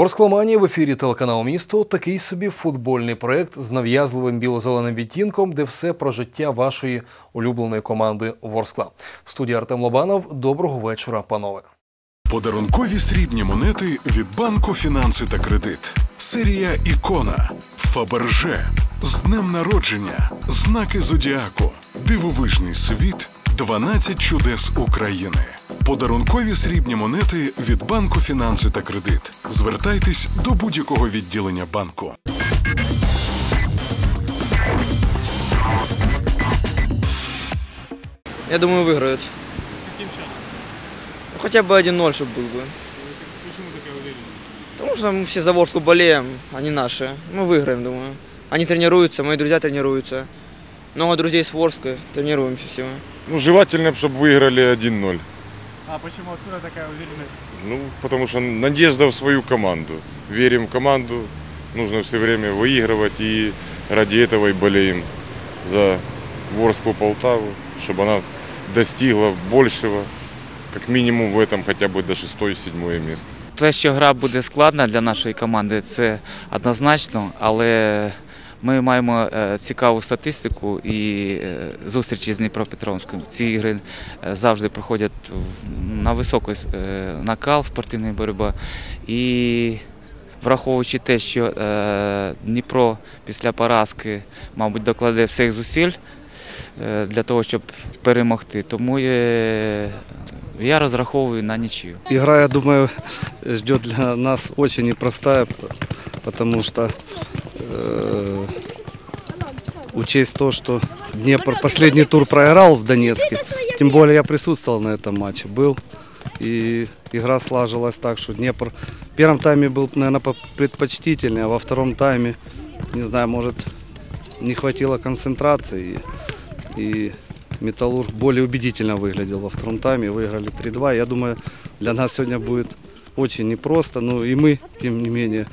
Ворскломанія в ефірі телеканалу Місто такий собі футбольний проект з нав'язливим біло-зеленим відтінком, де все про життя вашої улюбленої команди Ворскла. В студії Артем Лобанов. Доброго вечора, панове. Подарункові срібні монети від банку Фінанси та Кредит. Серія Ікона. Фаберже. З днем народження. Знаки Зодіаку. Дивовижний світ. 12 чудес України. Подарункові срібні монети від банку Фінанси та Кредит. Звертайтесь до будь-якого відділення банку. Я думаю, выиграют. Каким счетом? Ну, хотя бы 1-0, чтобы был бы. Почему такая уверенность? Потому что мы все за Ворску болеем, они наши. Мы выиграем, думаю. Они тренируются, мои друзья тренируются. Много друзей с Ворска, тренируемся все. Ну, желательно, чтобы выиграли 1-0. А почему, откуда такая уверенность? Ну, потому что надежда в свою команду. Верим в команду, нужно все время выигрывать и ради этого и болеем за Ворскую Полтаву, чтобы она достигла большего, как минимум в этом хотя бы до 6-7 место. Те, що гра буде складна для нашої команди, це однозначно, але ми маємо е, цікаву статистику і е, зустрічі з Дніпропетровським. Ці ігри е, завжди проходять на високий накал, спортивна боротьба. І враховуючи те, що Дніпро після поразки, мабуть, докладе всіх зусиль для того, щоб перемогти. Тому я розраховую на нічию. Игра, я думаю, ждет для нас очень непростая, потому что э, учесть то, что Днепр последний тур проиграл в Донецке, тем более я присутствовал на этом матче, был, и игра слажилась так, что Днепр в первом тайме был, наверное, предпочтительнее, а во втором тайме, не знаю, может, не хватило концентрации, и, и Металлург более убедительно выглядел во втором тайме, выиграли 3-2. Я думаю, для нас сегодня будет очень непросто, но и мы, тем не менее,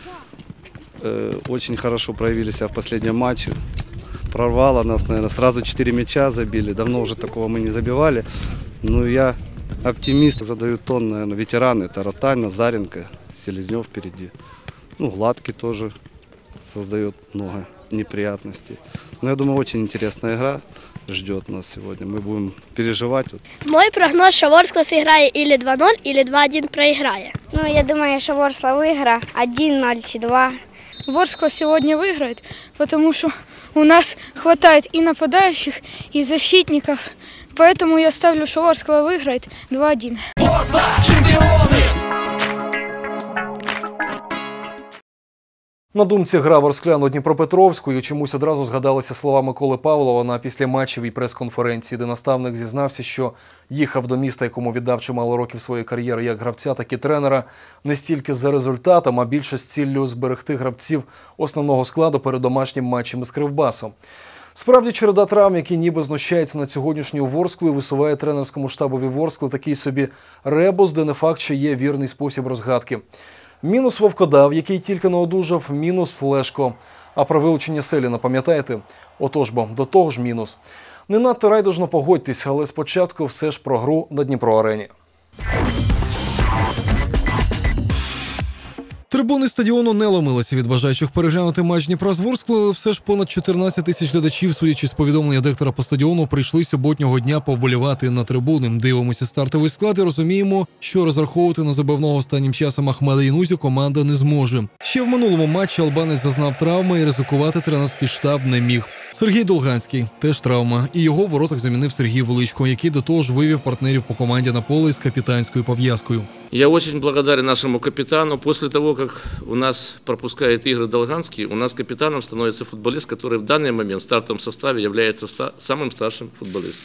э, очень хорошо проявили себя в последнем матче. Прорвало нас, наверное, сразу 4 мяча забили, давно уже такого мы не забивали. Ну, я оптимист, задаю тон, наверное, ветераны, это Ротань, Назаренко, Селезнев впереди. Ну, Гладкий тоже создает много неприятностей. Но я думаю, очень интересная игра ждет нас сегодня. Мы будем переживать. Вот Мой прогноз, що Ворскла зіграє ілі 2-0, ілі 2-1 проіграє. Ну, я думаю, що Ворсла виграє 1-0 чи 2. Ворскла сегодня выиграет, потому что у нас хватает и нападающих, и защитников. Поэтому я ставлю, что Ворскла выиграет 2-1. Ворскла чемпионы На думці гра Ворскляну Дніпропетровською чомусь одразу згадалися слова Миколи Павлова на післяматчевій прес-конференції, де наставник зізнався, що їхав до міста, якому віддав чимало років своєї кар'єри як гравця, так і тренера, не стільки за результатом, а більше з ціллю зберегти гравців основного складу перед домашнім матчем із Кривбасом. Справді, череда травм, які ніби знущаються над сьогоднішньою Ворсклою, висуває тренерському штабові Ворскли такий собі ребус, де не факт, що є вірний спосіб розгадки. Мінус Вовкодав, який тільки не одужав, мінус Лешко. А про вилучення Селіна пам'ятаєте? Отож бо, до того ж мінус. Не надто райдужно погодьтесь, але спочатку все ж про гру на Дніпро-арені. Трибуни стадіону не ломилися від бажаючих переглянути матч Дніпра з але все ж понад 14 тисяч глядачів, судячи з повідомлення диктора по стадіону, прийшли суботнього дня повболівати на трибуни. Дивимося стартовий склад і розуміємо, що розраховувати на забивного останнім часом Ахмеда Інузі команда не зможе. Ще в минулому матчі албанець зазнав травми і ризикувати тренерський штаб не міг. Сергій Долганський теж травма, і його в воротах замінив Сергій Величко, який до того ж вивів партнерів по команді на поле із капітанською пов'язкою. Я очень благодарен нашему капитану. После того, как у нас пропускает игры Долганский, у нас капитаном становится футболист, который в данный момент в стартовом составе является ста- самым старшим футболистом.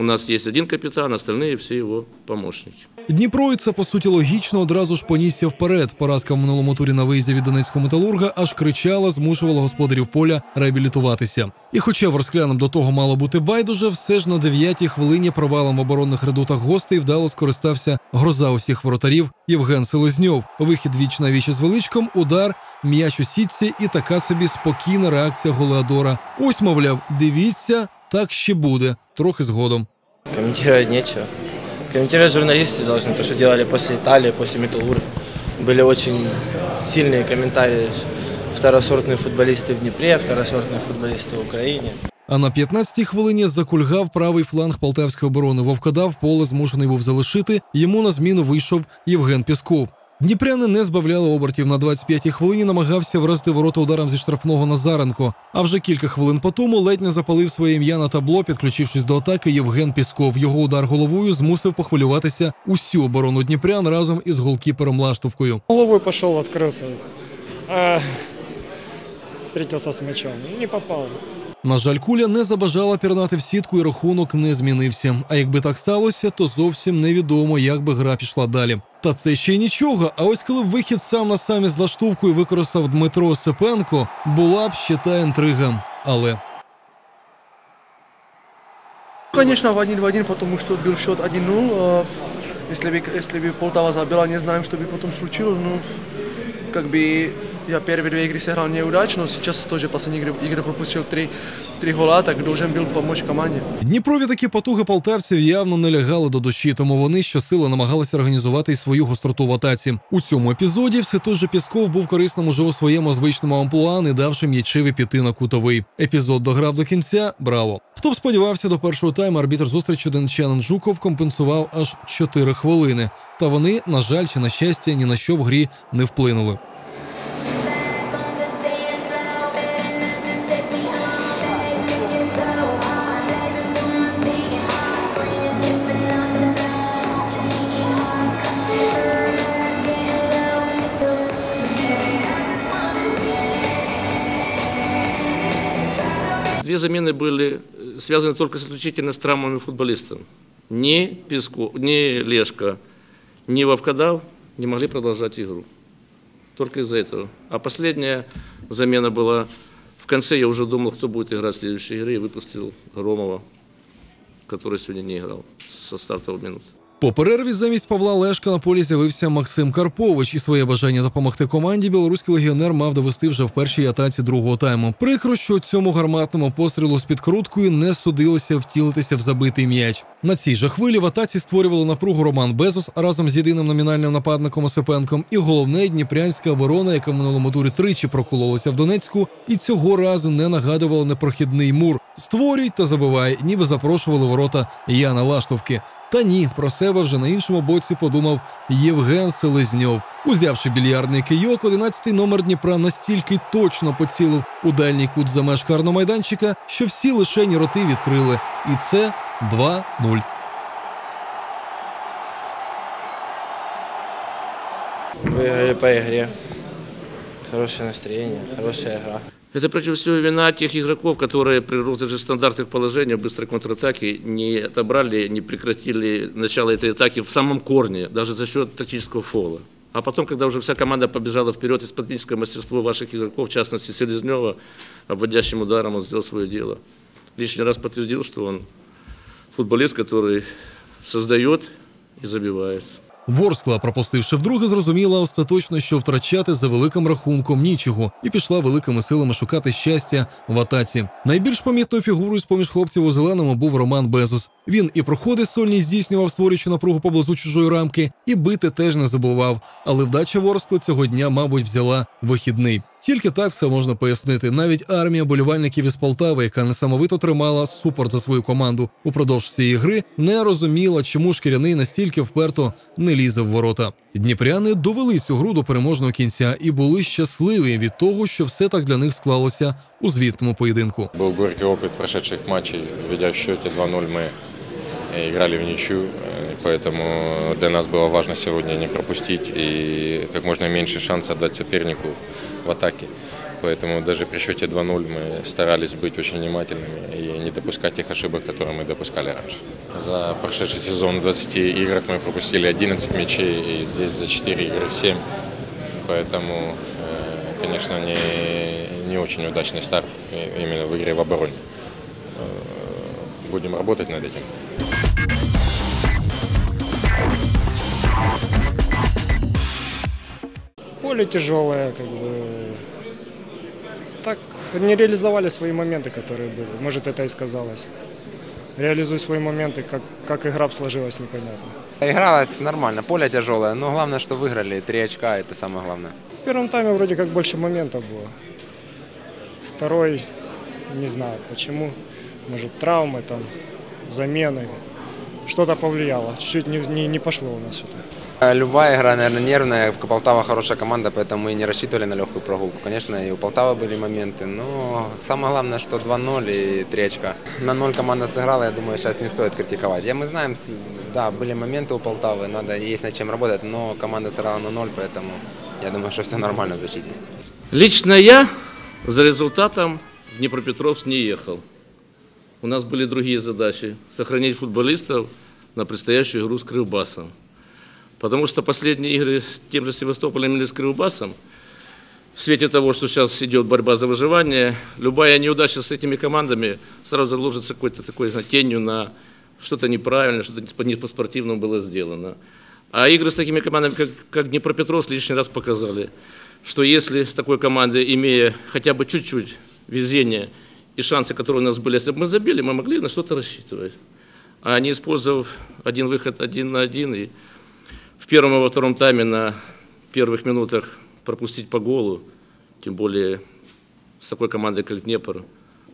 у нас есть один капитан, остальные все его помощники. Дніпро, це по суті логічно, одразу ж понісся вперед. Поразка в минулому турі на виїзді від Донецького металурга аж кричала, змушувала господарів поля реабілітуватися. І хоча ворсклянам до того мало бути байдуже, все ж на дев'ятій хвилині провалом в оборонних редутах гостей вдало скористався гроза усіх воротарів Євген Селезньов. Вихід віч на віч із величком, удар, м'яч у сітці і така собі спокійна реакція Голеадора. Ось, мовляв, дивіться, так ще буде, трохи згодом. Комментировать нечего. Комментировать журналисты должны, то, что делали после Италии, после Металлурга. Были очень сильные комментарии. Второсортные футболисты в Днепре, второсортные футболисты в Украине. А на 15-й хвилині закульгав правий фланг полтавської оборони. Вовкода в поле змушений був залишити. Йому на зміну вийшов Євген Пісков. Дніпряни не збавляли обертів на 25-й хвилині, намагався вразити ворота ударом зі штрафного Назаренко. А вже кілька хвилин по тому ледь не запалив своє ім'я на табло, підключившись до атаки Євген Пісков. Його удар головою змусив похвилюватися усю оборону Дніпрян разом із голкіпером Лаштовкою. Головою пішов, открылся А, встретился с мячом. Не попал. На жаль, куля не забажала пірнати в сітку, і рахунок не змінився. А якби так сталося, то зовсім невідомо, як би гра пішла далі. Та це ще й нічого. А ось коли б вихід сам на сам із лаштовкою використав Дмитро Осипенко, була б ще та інтрига. Але Конечно, в один в один, потому что был счет 1-0. а, Если бы, если бы Полтава забила, не знаем, что бы потом случилось. Ну, как бы я первые две игры сыграл неудачно, сейчас тоже последние игры, игры пропустил три, три гола, так должен был помочь команде. Дніпрові такі потуги полтавців явно не лягали до душі, тому вони щосили намагалися організувати й свою гостроту в атаці. У цьому епізоді все той же Пісков був корисним уже у своєму звичному амплуа, не давши м'ячеві піти на кутовий. Епізод дограв до кінця. Браво! Хто б сподівався до першого тайму, арбітр зустрічі Денчанин Жуков компенсував аж 4 хвилини. Та вони, на жаль чи на щастя, ні на що в грі не вплинули. Две замены были э, связаны только исключительно с травмами футболистов. Ни Песко, ни Лешка, ни Вовкодав не могли продолжать игру. Только из-за этого. А последняя замена была в конце, я уже думал, кто будет играть в следующей игре, и выпустил Громова, который сегодня не играл со стартовой минуты. По перерві замість Павла Лешка на полі з'явився Максим Карпович, і своє бажання допомогти команді білоруський легіонер мав довести вже в першій атаці другого тайму. Прикро, що цьому гарматному пострілу з підкруткою не судилося втілитися в забитий м'яч. На цій же хвилі в атаці створювали напругу Роман Безус разом з єдиним номінальним нападником Осипенком і головне дніпрянська оборона, яка в минулому турі тричі прокололася в Донецьку, і цього разу не нагадувала непрохідний мур. Створюй та забивай, ніби запрошували ворота Яна Лаштовки. Та ні, про себе вже на іншому боці подумав Євген Селезньов. Узявши більярдний кийок, 11-й номер Дніпра настільки точно поцілив у дальній кут за меж майданчика, що всі лишені роти відкрили. І це 2-0. Выиграли по игре. Хорошее настроение, хорошая игра. Это прежде всего вина тех игроков, которые при розыгрыше стандартных положений быстрой контратаке не отобрали, не прекратили начало этой атаки в самом корне, даже за счет тактического фола. А потом, когда уже вся команда побежала вперед, и стратегическое мастерство ваших игроков, в частности Селезнева, обводящим ударом он сделал свое дело. Лишний раз подтвердил, что он футболист, который создает и забивает. Ворскла, пропустивши вдруге, зрозуміла остаточно, що втрачати за великим рахунком нічого, і пішла великими силами шукати щастя в атаці. Найбільш помітною фігурою з поміж хлопців у зеленому був Роман Безус. Він і проходи сольні здійснював, створюючи напругу поблизу чужої рамки, і бити теж не забував. Але вдача Ворскли цього дня, мабуть, взяла вихідний. Тільки так все можна пояснити. Навіть армія болівальників із Полтави, яка несамовито тримала супорт за свою команду упродовж цієї гри, не розуміла, чому шкіряний настільки вперто не лізе в ворота. Дніпряни довели цю гру до переможного кінця і були щасливі від того, що все так для них склалося у звітному поєдинку. Был горький опыт прошедших матчей. Ведя в счете 2-0, мы играли в ничью, э, поэтому для нас было важно сегодня не пропустить и как можно меньше шанса дать сопернику в атаке. Поэтому даже при счете 2-0 мы старались быть очень внимательными и не допускать тех ошибок, которые мы допускали раньше. За прошедший сезон в 20 играх мы пропустили 11 мячей, и здесь за 4 игры 7. Поэтому, э, конечно, не, не очень удачный старт именно в игре в обороне. Э, Будем работать над этим. Поле тяжелое, как бы. Не реализовали свои моменты, которые были. Может, это и сказалось. Реализуй свои моменты, как, как игра сложилась, непонятно. Игралось нормально, поле тяжелое, но главное, что выиграли. Три очка, это самое главное. В первом тайме вроде как больше моментов было. Второй, не знаю почему. Может, травмы, там, замены. Что-то повлияло. Чуть-чуть не, не, не пошло у нас что-то. Э, Любая игра, наверное, нервная. Полтава хорошая команда, поэтому мы и не рассчитывали на легкую прогулку. Конечно, и у Полтавы были моменты, но самое главное, что 2-0 и 3 очка. На 0 команда сыграла, я думаю, сейчас не стоит критиковать. Я, мы знаем, с- да, были моменты у Полтавы, надо, есть над чем работать, но команда сыграла на 0, поэтому я думаю, что все нормально в защите. Лично я за результатом в Днепропетровск не ехал. У нас были другие задачи – сохранить футболистов на предстоящую игру с Крылбасом. Потому что последние игры с тем же Севастополем или с Крылбасом, в свете того, что сейчас идет борьба за выживание, любая неудача с этими командами сразу заложится какой-то такой знаете, тенью на что-то неправильное, что-то не по-спортивному было сделано. А игры с такими командами, как, как Днепропетровск, лишний раз показали, что если с такой командой, имея хотя бы чуть-чуть везения и шансы, которые у нас были, если бы мы забили, мы могли на что-то рассчитывать. А не использовав один выход один на один и в первом и во втором тайме на первых минутах пропустить по голу, тем более с такой командой, как Днепр,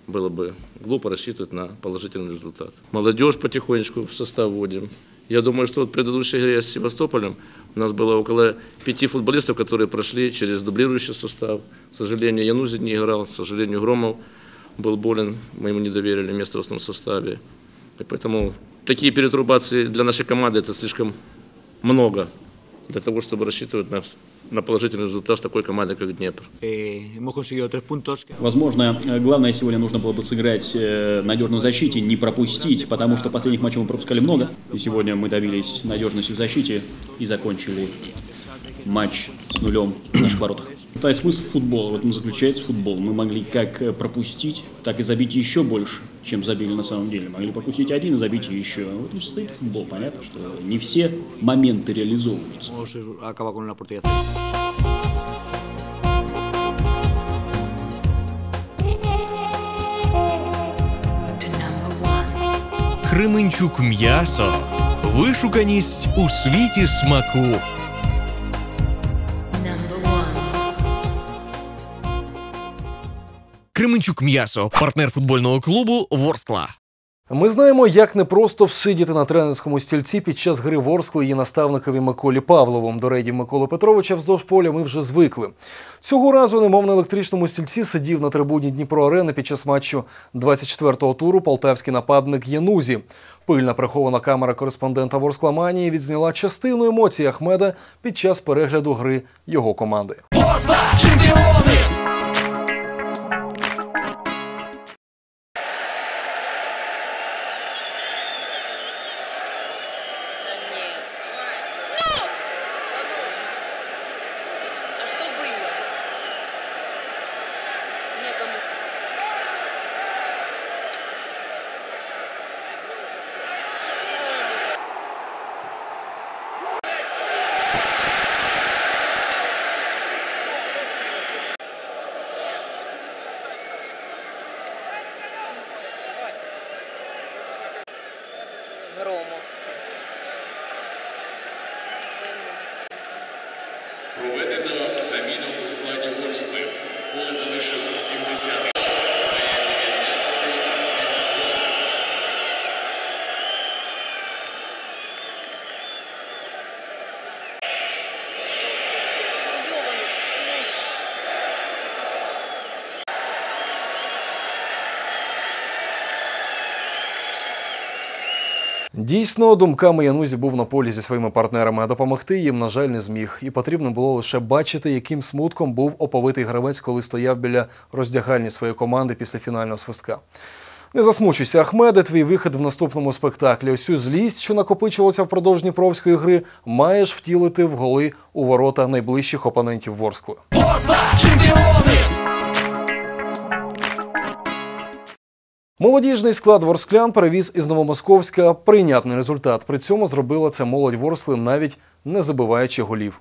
было бы глупо рассчитывать на положительный результат. Молодежь потихонечку в состав вводим. Я думаю, что вот в предыдущей игре с Севастополем у нас было около пяти футболистов, которые прошли через дублирующий состав. К сожалению, Янузин не играл, к сожалению, Громов был болен, мы ему не доверили место в основном составе. И поэтому такие перетрубации для нашей команды это слишком много для того, чтобы рассчитывать на, на положительный результат с такой командой, как Днепр. puntos. Возможно, э, главное сегодня нужно было бы сыграть э, надежно в защите, не пропустить, потому что последних матчей мы пропускали много. И сегодня мы добились надежности в защите и закончили матч с нулем в наших воротах. Это и смысл футбола, в этом заключается футбол. Мы могли как э, пропустить, так и забить еще больше, чем забили на самом деле. Могли пропустить один и забить еще. В этом состоит футбол. Понятно, что не все моменты реализовываются. Hemos acabado con una oportunidad. Кременчук м'ясо. Вишуканість у світі смаку. Кременчук м'ясо, партнер футбольного клубу Ворскла. Ми знаємо, як непросто всидіти на тренерському стільці під час гри Ворскли її наставникові Миколі Павлову. До рейдів Миколи Петровича вздовж поля ми вже звикли. Цього разу, немов на електричному стільці, сидів на трибуні Дніпро Арени під час матчу 24-го туру полтавський нападник Янузі. Пильна прихована камера кореспондента Ворскламанії відзняла частину емоцій Ахмеда під час перегляду гри його команди. Дійсно, думками Янузі був на полі зі своїми партнерами, а допомогти їм, на жаль, не зміг. І потрібно було лише бачити, яким смутком був оповитий гравець, коли стояв біля роздягальні своєї команди після фінального свистка. Не засмучуйся, Ахмеде, твій вихід в наступному спектаклі. Усю злість, що накопичувалася впродовж Дніпровської гри, маєш втілити в голи у ворота найближчих опонентів Ворскли. Ворскла, чемпионы! Молодіжний склад ворсклян перевіз із Новомосковська прийнятний результат. При цьому зробила це молодь Ворскли, навіть не забиваючи голів.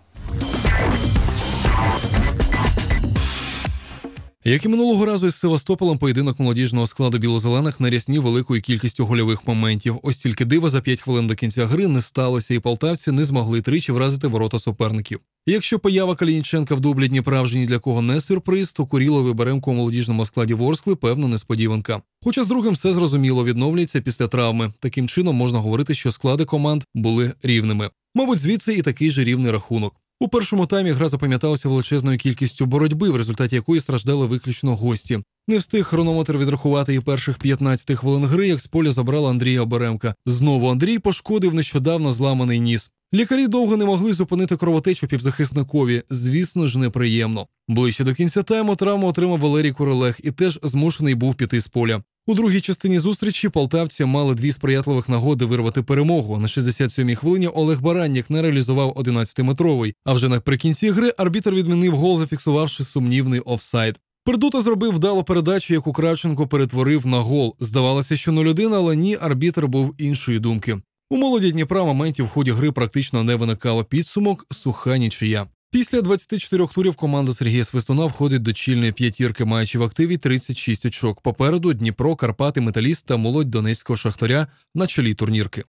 Як і минулого разу із Севастополем, поєдинок молодіжного складу білозелених наряснів великою кількістю гольових моментів. Ось тільки дива за 5 хвилин до кінця гри не сталося, і полтавці не змогли тричі вразити ворота суперників. Якщо поява Калініченка в дублі Дніпра вже ні для кого не сюрприз, то Куріловий Беремко у молодіжному складі Ворскли певно несподіванка. Хоча з другим все зрозуміло відновлюється після травми. Таким чином можна говорити, що склади команд були рівними. Мабуть, звідси і такий же рівний рахунок. У першому таймі гра запам'яталася величезною кількістю боротьби, в результаті якої страждали виключно гості. Не встиг хронометр відрахувати і перших 15 хвилин гри, як з поля забрала Андрія Оберемка. Знову Андрій пошкодив нещодавно зламаний ніс. Лікарі довго не могли зупинити кровотечу півзахисникові. Звісно ж, неприємно. Ближче до кінця тайму травму отримав Валерій Курилех і теж змушений був піти з поля. У другій частині зустрічі полтавці мали дві сприятливих нагоди вирвати перемогу. На 67-й хвилині Олег Бараннік не реалізував 11-метровий. А вже наприкінці гри арбітр відмінив гол, зафіксувавши сумнівний офсайд. Пердута зробив вдалу передачу, яку Кравченко перетворив на гол. Здавалося, що 0-1, але ні, арбітр був іншої думки. У молоді Дніпра моментів в ході гри практично не виникало підсумок суха нічия. Після 24 турів команда Сергія Свистуна входить до чільної п'ятірки, маючи в активі 36 очок. Попереду Дніпро, Карпати, Металіст та молодь Донецького шахтаря на чолі турнірки.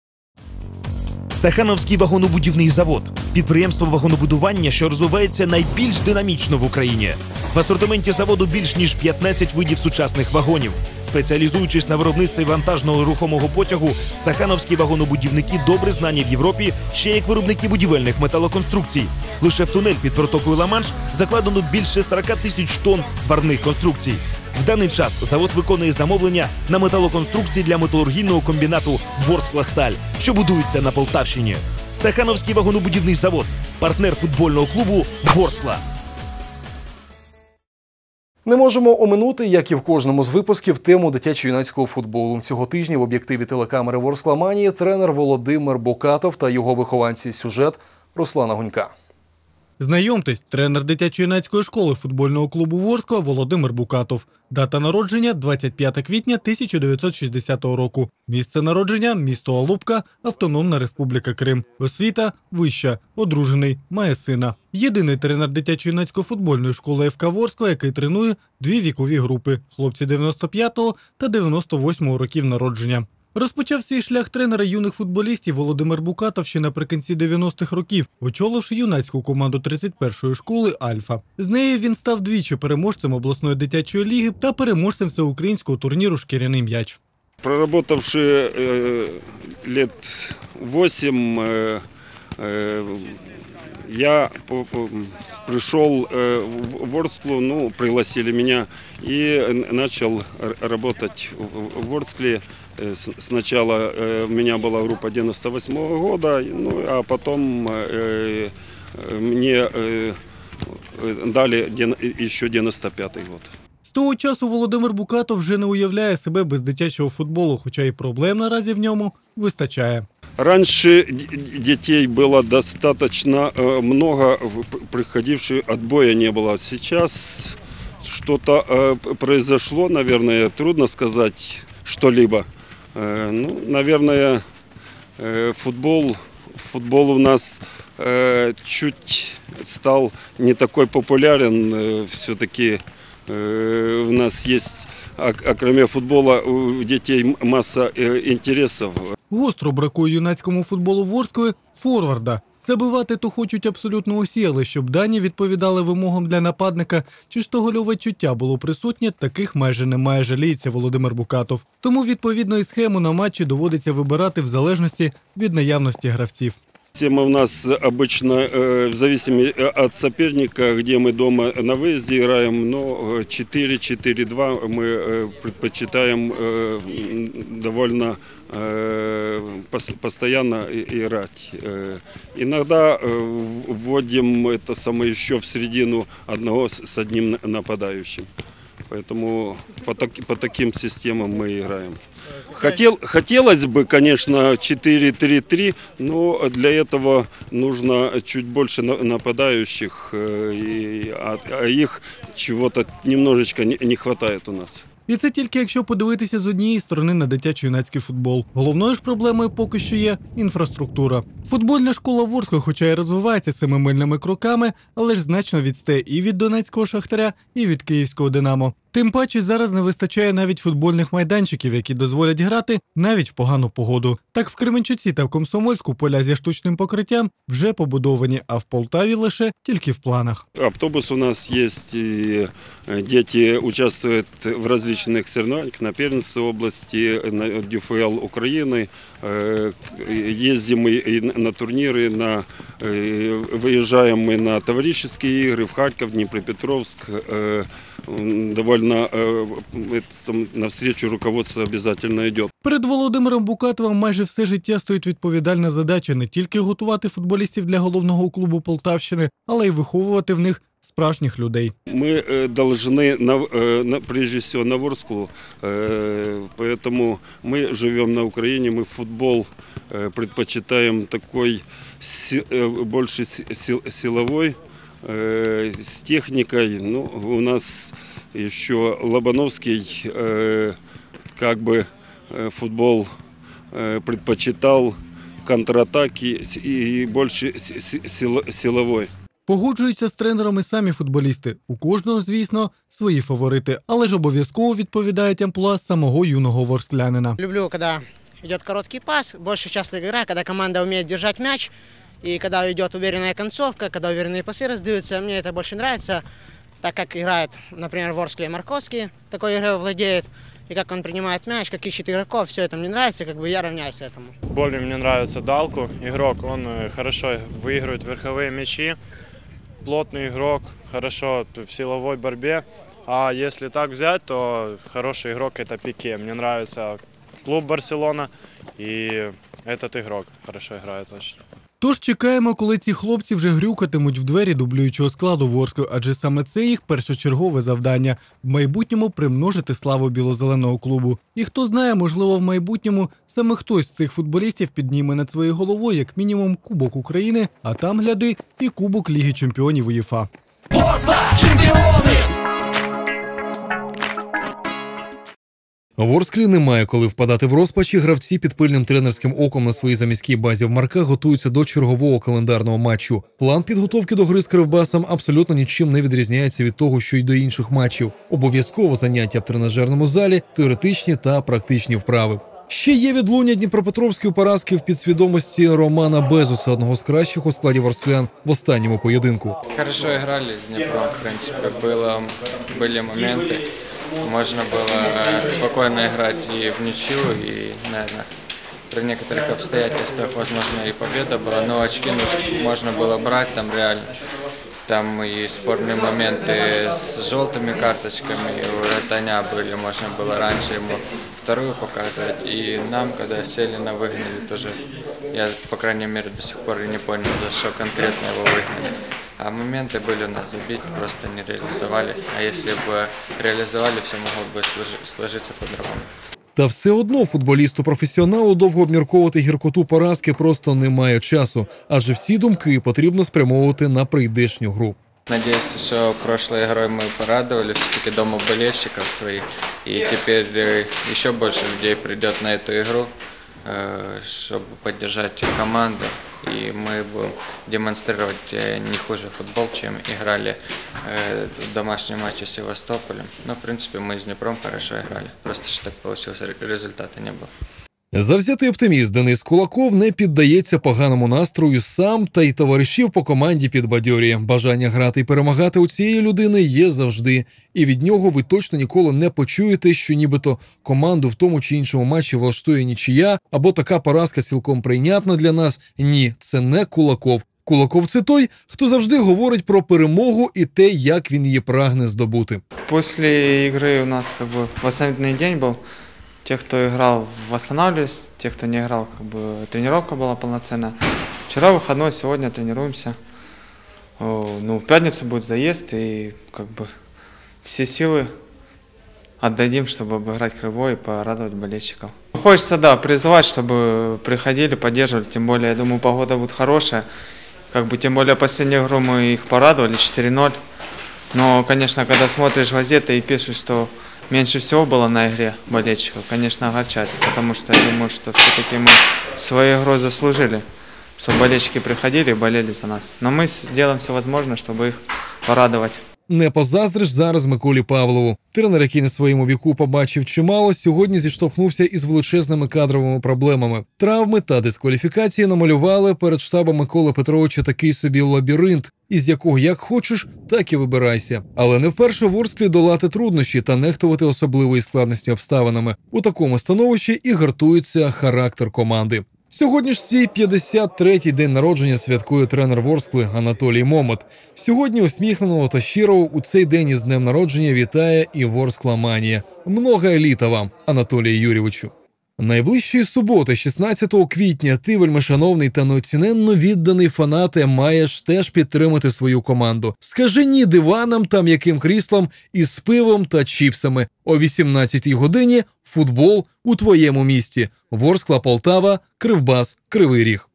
Стахановський вагонобудівний завод підприємство вагонобудування, що розвивається найбільш динамічно в Україні. В асортименті заводу більш ніж 15 видів сучасних вагонів. Спеціалізуючись на виробництві вантажного рухомого потягу, стахановські вагонобудівники добре знані в Європі ще як виробники будівельних металоконструкцій. Лише в тунель під протокою Ла-Манш закладено більше 40 тисяч тонн сварних конструкцій. В даний час завод виконує замовлення на металоконструкції для металургійного комбінату Ворскла-Сталь, що будується на Полтавщині. Стахановський вагонобудівний завод, партнер футбольного клубу Ворскла. Не можемо оминути, як і в кожному з випусків, тему дитячо-юнацького футболу. Цього тижня в об'єктиві телекамери Ворскламанії тренер Володимир Бокатов та його вихованці сюжет Руслана Гунька. Знайомтесь, тренер дитячо-юнацької школи футбольного клубу Ворскла Володимир Букатов. Дата народження 25 квітня 1960 року. Місце народження місто Алупка, Автономна Республіка Крим. Освіта вища, одружений, має сина. Єдиний тренер дитячо-юнацької футбольної школи ФК Ворскла, який тренує дві вікові групи хлопці 95-го та 98-го років народження. Розпочав свій шлях тренера юних футболістів Володимир Букатов ще наприкінці 90-х років, очоливши юнацьку команду 31-ї школи Альфа. З нею він став двічі переможцем обласної дитячої ліги та переможцем всеукраїнського турніру Шкіряний м'яч. Проработавши э, лет 8, э, э, я по- по- пришел э, в Ворсклу, ну, пригласили меня и н- начал р- работать в- в Ворскле. Э, с- Сначала э, у меня была группа 98 года, ну, а потом э, э, мне э, э, дали ден- еще 95 год. З того часу Володимир Букатов вже не уявляє себе без дитячого футболу, хоча і проблем наразі в ньому вистачає. Раньше д- д- детей было достаточно э, много, в- п- приходивших отбоя не было. Сейчас что-то э, п- произошло, наверное, трудно сказать что-либо. Э, Ну, наверное, э, футбол, футбол у нас э, чуть стал не такой популярен. Все-таки у нас есть, а- а кроме футбола, у детей м- масса э, интересов. Гостро бракує юнацькому футболу Ворської форварда. Забивати то хочуть абсолютно усі, але щоб дані відповідали вимогам для нападника, чи ж гольове чуття було присутнє, таких майже немає, жаліється Володимир Букатов. Тому відповідно і схему на матчі доводиться вибирати в залежності від наявності гравців. Тема у нас обычно э, в зависимости от соперника, где мы дома на выезде играем, но э, 4-4-2 мы э, предпочитаем э, м, довольно э, пос- постоянно и- играть. Э, Иногда э, в- вводим это самое еще в середину одного с с одним на- нападающим. Поэтому по, так- по таким системам мы играем. Хотел, хотелось бы, конечно, 4-3-3, но для этого нужно чуть больше на- нападающих, э, и, а, а их чего-то немножечко не, не хватает у нас. І це тільки якщо подивитися з однієї сторони на дитячо-юнацький футбол. Головною ж проблемою поки що є інфраструктура. Футбольна школа Ворської, хоча й розвивається семимильними кроками, але ж значно відстає і від донецького шахтаря, і від київського Динамо. Тим паче зараз не вистачає навіть футбольних майданчиків, які дозволять грати навіть в погану погоду. Так в Кременчуці та в Комсомольську поля зі штучним покриттям вже побудовані, а в Полтаві лише тільки в планах. Автобус у нас есть, и э, дети участвуют в различных соревнованиях на первенстве области, на ДЮФЛ Украины. Э, к- Ездим мы и на- на турниры, на, э, выезжаем мы на товарищеские игры в Харьков, Днепропетровск. Э, м, Довольно э, это сам- навстречу руководство обязательно идет. Перед Володимиром Букатовим майже все життя стоїть відповідальна задача не тільки готувати футболістів для головного клубу Полтавщини, але й виховувати в них справжніх людей. Мы э, должны, на, э, на- прежде всего, на Ворсклу, э, поэтому мы живем на Украине, мы футбол э, предпочитаем такой си- э, больше си- сил- силовой, э, с техникой. Ну, у нас еще Лобановский э, как бы э, футбол э, предпочитал контратаки с- и больше си- си- сил- силовой. Погоджуються з тренерами самі футболісти. У кожного, звісно, свої фаворити, але ж обов'язково відповідають амплуа самого юного ворсклянина. Люблю, когда идет короткий пас, больше часто игра, когда команда умеет держать мяч, И когда идет уверенная концовка, когда уверенные пасы раздаются, мне это больше нравится, так как играет, например, Ворскли и Марковский, такой игрой владеет, и как он принимает мяч, как ищет игроков, все это мне нравится, как бы я равняюсь этому. Более мне нравится Далку, игрок, он э, хорошо выигрывает верховые мячи, плотный игрок, хорошо в силовой борьбе. А если так взять, то хороший игрок это Пике. Мне нравится клуб Барселона и этот игрок хорошо играет очень. Тож чекаємо, коли ці хлопці вже грюкатимуть в двері дублюючого складу Ворської, адже саме це їх першочергове завдання в майбутньому примножити славу білозеленого клубу. І хто знає, можливо, в майбутньому саме хтось з цих футболістів підніме над своєю головою як мінімум Кубок України, а там гляди і Кубок Ліги Чемпіонів УЄФА. Чемпіони! Ворсклі немає коли впадати в розпачі. Гравці під пильним тренерським оком на своїй заміській базі в Марках готуються до чергового календарного матчу. План підготовки до гри з Кривбасом абсолютно нічим не відрізняється від того, що й до інших матчів. Обов'язково заняття в тренажерному залі, теоретичні та практичні вправи. Ще є відлуння Дніпропетровської поразки в підсвідомості Романа Безуса, одного з кращих у складі ворсклян в останньому поєдинку. Хорошо играли с Днепром, в принципе, было, были моменты. Можно было э, спокойно играть и в ничью, и, наверное, при некоторых обстоятельствах, возможно, и победа была. Но очки нужно- можно было брать там реально. Там и спорные моменты с желтыми карточками у Ратаня были, можно было раньше ему вторую показывать. И нам, когда Селина выгнали, тоже, я, по крайней мере, до сих пор и не понял, за что конкретно его выгнали. А моменты были у нас забить, просто не реализовали. А если бы реализовали, все могло бы сложи- сложиться по-другому. Та все одно футболісту-професіоналу довго обмірковувати гіркоту поразки просто немає часу, адже всі думки потрібно спрямовувати на прийдешню гру. Надеюсь, что прошлой игрой мы порадовали все-таки дома болельщиков своих. И теперь э, еще больше людей придет на эту игру, э, чтобы поддержать команду. И мы будем демонстрировать э, не хуже футбол, чем играли э, в домашнем матче с Севастополем. Но, в принципе, мы с Днепром хорошо играли. Просто что так получилось, ре- результата не было. Завзятий оптиміст Денис Кулаков не піддається поганому настрою сам та й товаришів по команді підбадьорює. Бажання грати і перемагати у цієї людини є завжди, і від нього ви точно ніколи не почуєте, що нібито команду в тому чи іншому матчі влаштує нічия, або така поразка цілком прийнятна для нас. Ні, це не Кулаков. Кулаков це той, хто завжди говорить про перемогу і те, як він її прагне здобути. После игры у нас как бы восстановительный день был. Те, кто играл, восстанавливались, те, кто не играл, как бы тренировка была полноценная. Вчера выходной, сегодня тренируемся. Ну, в пятницу будет заезд, и как бы все силы отдадим, чтобы обыграть Кривой и порадовать болельщиков. Хочется, да, призывать, чтобы приходили, поддерживали, тем более, я думаю, погода будет хорошая. Как бы, тем более, последнюю игру мы их порадовали 4-0. Но, конечно, когда смотришь газеты и пишешь, что меньше всего было на игре болельщиков, конечно, огорчать, потому что я думаю, что все-таки мы своей игрой заслужили, чтобы болельщики приходили и болели за нас. Но мы сделаем все возможное, чтобы их порадовать. Не позаздриш зараз Миколі Павлову. Тренер, який на своєму віку побачив чимало, сьогодні зіштовхнувся із величезними кадровими проблемами. Травми та дискваліфікації намалювали перед штабом Миколи Петровича такий собі лабіринт, із якого як хочеш, так і вибирайся. Але не вперше в Ворсклі долати труднощі та нехтувати особливої складності обставинами. У такому становищі і гартується характер команди. Сьогодні ж свій 53-й день народження святкує тренер Ворскли Анатолій Момот. Сьогодні усміхненого та щирого у цей день із днем народження вітає і Ворскла Манія. Много еліта вам, Анатолію Юрійовичу. Найближчої суботи, 16 квітня, ти, вельмишановний та неоціненно відданий фанате, маєш теж підтримати свою команду. Скажи ні диванам та м'яким кріслам із пивом та чіпсами. О 18-й годині футбол у твоєму місті. Ворскла Полтава, Кривбас, Кривий Ріг.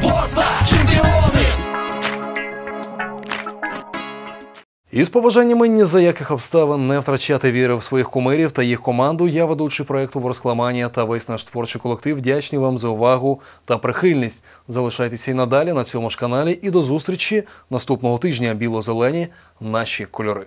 Із побажаннями ні за яких обставин не втрачати віри в своїх кумирів та їх команду. Я ведучий проекту Ворскламанія та весь наш творчий колектив. Вдячні вам за увагу та прихильність. Залишайтеся і надалі на цьому ж каналі. І до зустрічі наступного тижня. Біло-зелені наші кольори.